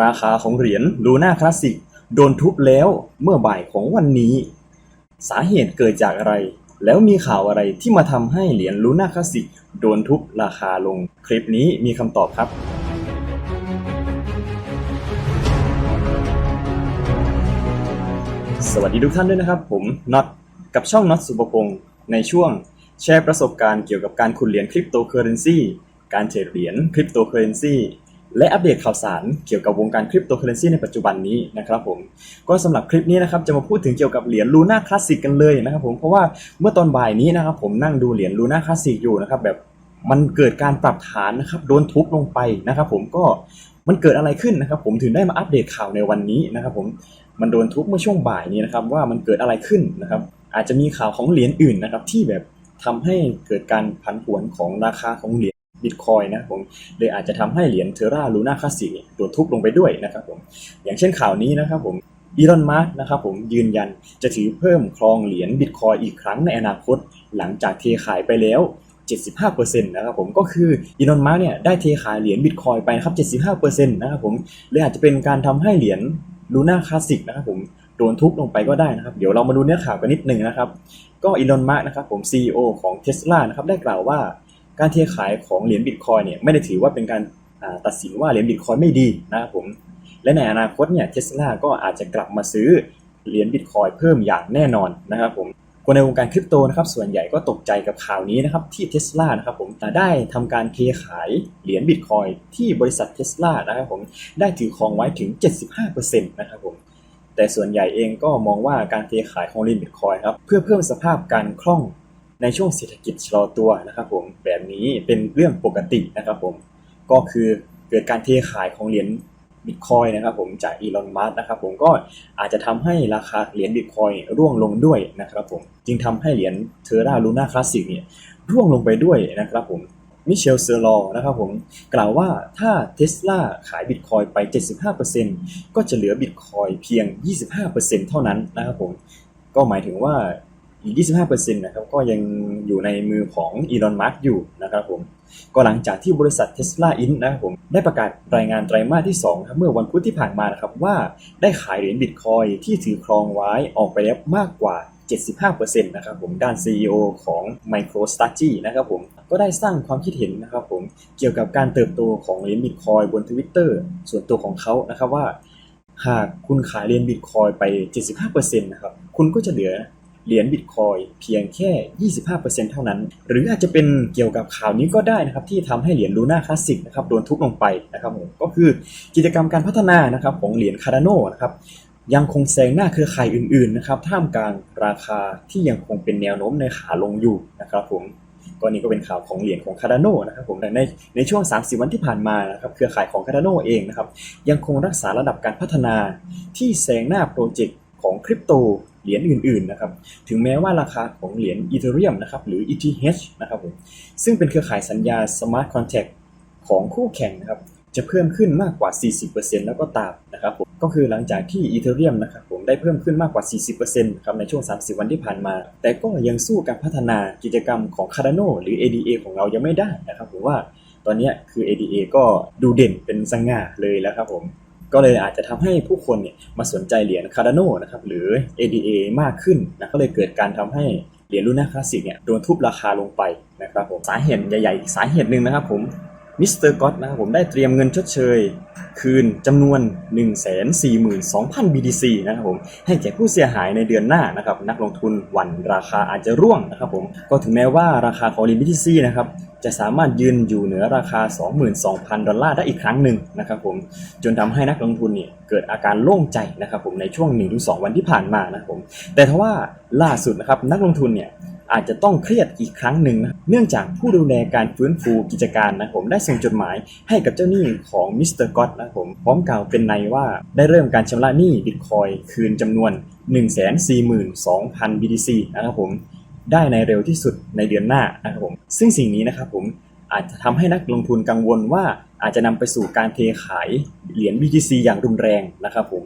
ราคาของเหรียญลูน่าคลาสสิกโดนทุบแล้วเมื่อบ่ายของวันนี้ สาเหตุเกิดจากอะไร แล้วมีข่าวอะไรที่มาทำให้เหรียญลูน่าคลาสสิกโดนทุบราคาลง คลิปนี้มีคำตอบครับสวัสดีทุกท่านด้วยนะครับ ผมน็อตกับช่องน็อตสุภพงศ์ในช่วงแชร์ประสบการณ์เกี่ยวกับการขุดเหรียญคริปโตเคอเรนซีการเทรดเหรียญคริปโตเคอเรนซี และอัปเดตข่าวสารเกี่ยวกับวงการคริปโตเคอเรนซีในปัจจุบันนี้นะครับผมก็สำหรับคลิปนี้นะครับจะมาพูดถึงเกี่ยวกับเหรียญลูน่าคลาสสิกกันเลยนะครับผมเพราะว่าเมื่อตอนบ่ายนี้นะครับผมนั่งดูเหรียญลูน่าคลาสสิกอยู่นะครับแบบมันเกิดการปรับฐานนะครับโดนทุบลงไปนะครับผมก็มันเกิดอะไรขึ้นนะครับผมถึงได้มาอัปเดตข่าวในวันนี้นะครับผมมันโดนทุบเมื่อช่วงบ่ายนี้นะครับว่ามันเกิดอะไรขึ้นนะครับอาจจะมีข่าวของเหรียญอื่นนะครับที่แบบทำให้เกิดการผันผวนของราคาของเหรียญ บิตคอยนะผมเลยอาจจะทำให้เหรียญเทราลูน่าคลาสสิกโดนทุบลงไปด้วยนะครับผมอย่างเช่นข่าวนี้นะครับผมอีลอนมาร์กนะครับผมยืนยันจะถือเพิ่มครองเหรียญบิตคอยอีกครั้งในอนาคต หลังจากเทขายไปแล้ว 75%นะครับผมก็คืออีลอนมาร์กเนี่ยได้เทขายเหรียญบิตคอยไปครับ 75%นะครับผมเลยอาจจะเป็นการทำให้เหรียญลูน่าคลาสสิกนะครับผมโดนทุบลงไปก็ได้นะครับ เดี๋ยวเรามาดูเนื้อข่าวกันนิดหนึ่งนะครับ ก็อีลอนมาร์กนะครับผม CEO ของ Tesla นะครับได้กล่าวว่า การเทขายของเหรียญบิตคอยเนี่ยไม่ได้ถือว่าเป็นการตัดสินว่าเหรียญบิตคอยไม่ดีนะครับผมและในอนาคตเนี่ยเทสลาก็อาจจะกลับมาซื้อเหรียญบิตคอยเพิ่มอย่างแน่นอนนะครับผมคนในวงการคริปโตนะครับส่วนใหญ่ก็ตกใจกับข่าวนี้นะครับที่เท sla นะครับผมได้ทำการเทขายเหรียญบิตคอยที่บริษัทเท sla นะครับผมได้ถือครองไว้ถึง 75%นะครับผมแต่ส่วนใหญ่เองก็มองว่าการเทขายของเหรียญบิตคอยครับเพื่อเพิ่มสภาพการคล่อง ในช่วงเศรษฐกิจชะลอตัวนะครับผมแบบนี้เป็นเรื่องปกตินะครับผมก็คือเกิดการเทขายของเหรียญบิตคอยนะครับผมจากอีลอนมัสนะครับผมก็อาจจะทำให้ราคาเหรียญบิตคอยร่วงลงด้วยนะครับผมจึงทำให้เหรียญเทอร่าลูน่าคลาสสิกเนี่ยร่วงลงไปด้วยนะครับผมมิเชลเซอร์ลอนะครับผมกล่าวว่าถ้าเทสลาขายบิตคอยไป 75%ก็จะเหลือบิตคอยเพียง 25%เท่านั้นนะครับผมก็หมายถึงว่า อีก 25%นะครับก็ยังอยู่ในมือของอีลอนมัสก์อยู่นะครับผมก็หลังจากที่บริษัท Tesla Inc. นะครับผมได้ประกาศรายงานไตรมาสที่2ครับเมื่อวันพุธที่ผ่านมานะครับว่าได้ขายเหรียญบิตคอยที่ถือครองไว้ออกไปแล้วมากกว่า 75%นะครับผมด้าน CEO ของ MicroStrategy นะครับผมก็ได้สร้างความคิดเห็นนะครับผมเกี่ยวกับการเติบโตของเหรียญบิตคอยบน Twitter ส่วนตัวของเขานะครับว่า หากคุณขายเหรียญบิตคอยไป 75%นะครับคุณก็จะเหลือ เหรียญบิตคอยเพียงแค่ 25%เท่านั้น หรืออาจจะเป็นเกี่ยวกับข่าวนี้ก็ได้นะครับที่ทำให้เหรียญลูน่าคลาสสิกนะครับโดนทุบลงไปนะครับผมก็คือกิจกรรมการพัฒนานะครับของเหรียญคาร์ดาโนนะครับยังคงแซงหน้าเครือข่ายอื่นๆนะครับท่ามกลางราคาที่ยังคงเป็นแนวโน้มในขาลงอยู่นะครับผมก็นี่ก็เป็นข่าวของเหรียญของคาร์ดาโนนะครับผมในในช่วง 30 วันที่ผ่านมานะครับเครือข่ายของคาร์ดาโนเองนะครับยังคงรักษาระดับการพัฒนาที่แซงหน้าโปรเจกต์ของคริปโต เหรียญอื่นๆนะครับ ถึงแม้ว่าราคาของเหรียญอีเธเรียมนะครับหรือ ETH นะครับผมซึ่งเป็นเครือข่ายสัญญา Smart Contract ของคู่แข่งนะครับจะเพิ่มขึ้นมากกว่า 40%แล้วก็ตามนะครับผมก็คือหลังจากที่อีเธเรียมนะครับผมได้เพิ่มขึ้นมากกว่า 40%ครับในช่วง 30 วันที่ผ่านมา แต่ก็ยังสู้การพัฒนากิจกรรมของ Cardano หรือ ADA ของเรายังไม่ได้นะครับผมว่าตอนนี้คือ ADA ก็ดูเด่นเป็นสง่าเลยแล้วครับผม ก็เลยอาจจะทำให้ผู้คนเนี่ยมาสนใจเหรียญ Cardano นะครับหรือ ADA มากขึ้นนะก็เลยเกิดการทำให้เหรียญลูน่าคลาสสิกเนี่ยโดนทุบราคาลงไปนะครับผมสาเหตุใหญ่ๆอีกสาเหตุหนึ่งนะครับผมมิสเตอร์ก็อตนะครับผมได้เตรียมเงินชดเชย คืนจำนวน 142,000 BTC นะครับผมให้แก่ผู้เสียหายในเดือนหน้านะครับนักลงทุนหวั่นราคาอาจจะร่วงนะครับผมก็ถึงแม้ว่าราคาของเหรียญ BTC นะครับ จะสามารถยืนอยู่เหนือราคา 22,000 ดอลลาร์ได้อีกครั้งหนึ่งนะครับผมจนทำให้นักลงทุนเนี่ยเกิดอาการโล่งใจนะครับผมในช่วง 1-2 วันที่ผ่านมานะครับผมแต่ทว่าล่าสุดนะครับนักลงทุนเนี่ยอาจจะต้องเครียดอีกครั้งหนึ่งนะเนื่องจากผู้ดูแลการฟื้นฟูกิจการนะครับผมได้ส่งจดหมายให้กับเจ้าหนี้ของมิสเตอร์ก็อตนะครับผมพร้อมกล่าวเป็นในว่าได้เริ่มการชำระหนี้บิตคอยคืนจำนวน 142,000 BTC นะครับผม ได้ในเร็วที่สุดในเดือนหน้านะครับผมซึ่งสิ่งนี้นะครับผมอาจจะทำให้นักลงทุนกังวลว่าอาจจะนำไปสู่การเทขายเหรียญ BTC อย่างรุนแรงนะครับผม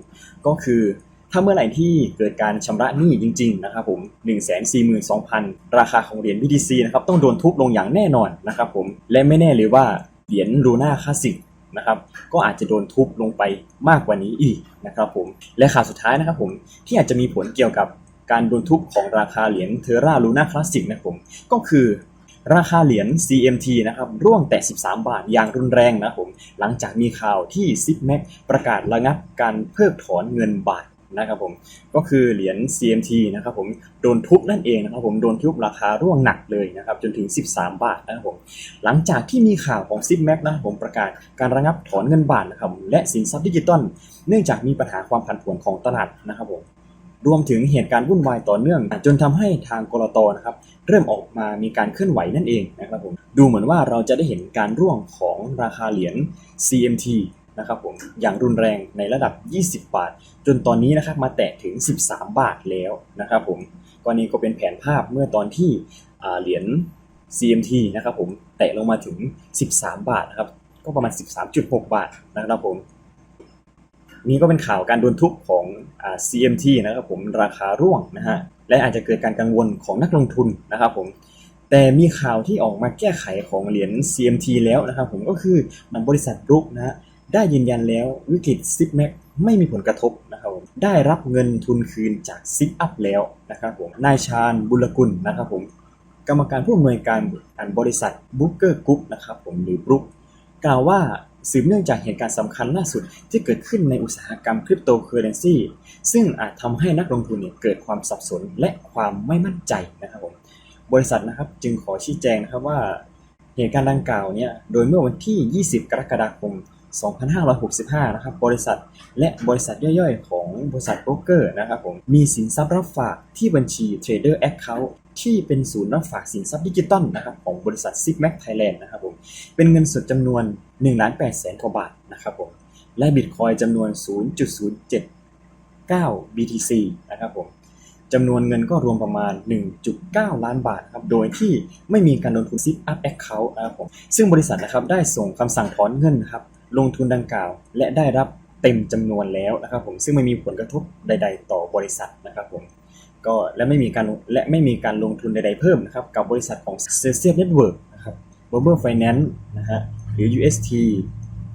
ก็คือถ้าเมื่อไหร่ที่เกิดการชำระหนี้จริง ๆ นะครับผม 142,000 ราคาของเหรียญ BTC นะครับต้องโดนทุบลงอย่างแน่นอนนะครับผมและไม่แน่เลยว่าเหรียญลูน่าคลาสสิกนะครับก็อาจจะโดนทุบลงไปมากกว่านี้อีกนะครับผมและข่าวสุดท้ายนะครับผมที่อาจจะมีผลเกี่ยวกับ การโดนทุบของราคาเหรียญเทอร่าลูน่าคลาสสิกนะครับผมก็คือราคาเหรียญ CMT นะครับร่วงแต่ 13 บาทอย่างรุนแรงนะครับผมหลังจากมีข่าวที่ z i p m a c ประกาศระงับการเพิกถอนเงินบาทนะครับผมก็คือเหรียญ CMT นะครับผมโดนทุบนั่นเองนะครับผมโดนทุบราคาร่วงหนักเลยนะครับจนถึง 13 บาทนะครับผมหลังจากที่มีข่าวของ z i p m a c นะครับผมประกาศการระงับถอนเงินบาทนะครับและสินทรัพย์ดิจิตอลเนื่องจากมีปัญหาความผันผวนของตลาดนะครับผม รวมถึงเหตุการณ์วุ่นวายต่อเนื่อง จนทำให้ทางกรตนะครับเริ่มออกมามีการเคลื่อนไหวนั่นเองนะครับผมดูเหมือนว่าเราจะได้เห็นการร่วงของราคาเหรียญ CMT นะครับผมอย่างรุนแรงในระดับ 20 บาท จนตอนนี้นะครับมาแตะถึง 13 บาทแล้วนะครับผมก็นี้ก็เป็นแผนภาพเมื่อตอนที่เหรียญ CMT นะครับผมแตะลงมาถึง 13 บาทนะครับก็ประมาณ 13.6 บาทนะครับผม นี่ก็เป็นข่าวการโดนทุบของอ่า CMT นะครับผมราคาร่วงนะฮะและอาจจะเกิดการกังวลของนักลงทุนนะครับผมแต่มีข่าวที่ออกมาแก้ไขของเหรียญ CMT แล้วนะครับผมก็คือมันบริษัทรุกนะฮะได้ยืนยันแล้ววิกฤตซิปแม็กไม่มีผลกระทบนะครับผมได้รับเงินทุนคืนจากซิปอัพแล้วนะครับผมนายชาญบุรกุลนะครับผมกรรมการผู้อำนวยการบริษัทบุ๊กเกอร์กรุ๊ปนะครับผมหรือบรุกกล่าวว่า สืบเนื่องจากเหตุการณ์สำคัญล่าสุดที่เกิดขึ้นในอุตสาหกรรมคริปโตเคอเรนซีซึ่งอาจทำให้นักลงทุนเนี่ยเกิดความสับสนและความไม่มั่นใจนะครับผมบริษัทนะครับจึงขอชี้แจงนะครับว่า เหตุการณ์ดังกล่าวเนี่ยโดยเมื่อวันที่ 20 กรกฎาคม 2565 นะครับบริษัทและบริษัทย่อยๆ ของบริษัทโบรกเกอร์นะครับผมมีสินทรัพย์รับฝากที่บัญชี Trader Account ที่เป็นศูนย์รับฝากสินทรัพย์ดิจิตอลนะครับของบริษัท s i p m a c Thailand นะครับผมเป็นเงินสดจำนวน 1ล้าน8แสนกว่าบาทนะครับผมและบิตคอยจำนวน 0.079 BTC นะครับผมจำนวนเงินก็รวมประมาณ 1.9 ล้านบาทครับ โดยที่ไม่มีการลงทุนซิปอัพแอคเคาท์นะครับผม ซึ่งบริษัทนะครับได้ส่งคำสั่งถอนเงินครับ ลงทุนดังกล่าว และได้รับเต็มจำนวนแล้วนะครับผม ซึ่งไม่มีผลกระทบใด ๆ ต่อบริษัทนะครับผม ก็และไม่มีการและไม่มีการลงทุนใด ๆ เพิ่มนะครับกับบริษัทของ c e l s i u s Network นะครับ b u r b e r Finance นะฮะ หรือ UST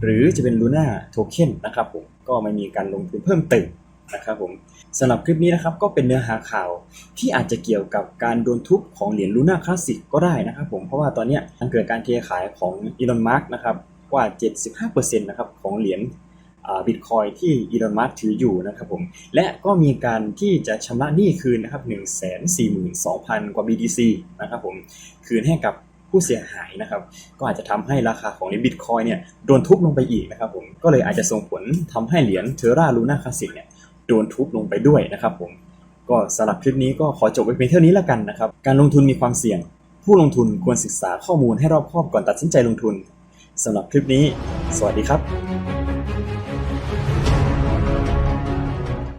หรือจะเป็น Luna Token นะครับผมก็ไม่มีการลงทุนเพิ่มเติมนะครับผมสำหรับคลิปนี้นะครับก็เป็นเนื้อหาข่าวที่อาจจะเกี่ยวกับการโดนทุบของเหรียญ Luna Classic ก็ได้นะครับผมเพราะว่าตอนนี้ยมันเกิดการเทขายของ Elon Musk นะครับกว่า 75%นะครับของเหรียญบิตคอยที่อีลอนมัสถืออยู่นะครับผมและก็มีการที่จะชำระหนี้คืนนะครับ142,000 กว่า BTC นะครับผมคืนให้กับ ผู้เสียหายนะครับ ก็อาจจะทำให้ราคาของเหรียญบิตคอยเนี่ยโดนทุบลงไปอีกนะครับผมก็เลยอาจจะส่งผลทำให้เหรียญเทอร่าลูน่าคลาสสิกเนี่ยโดนทุบลงไปด้วยนะครับผมก็สำหรับคลิปนี้ก็ขอจบไว้เพียงเท่านี้แล้วกันนะครับ การลงทุนมีความเสี่ยง ผู้ลงทุนควรศึกษาข้อมูลให้รอบคอบก่อนตัดสินใจลงทุนสำหรับคลิปนี้ สวัสดีครับ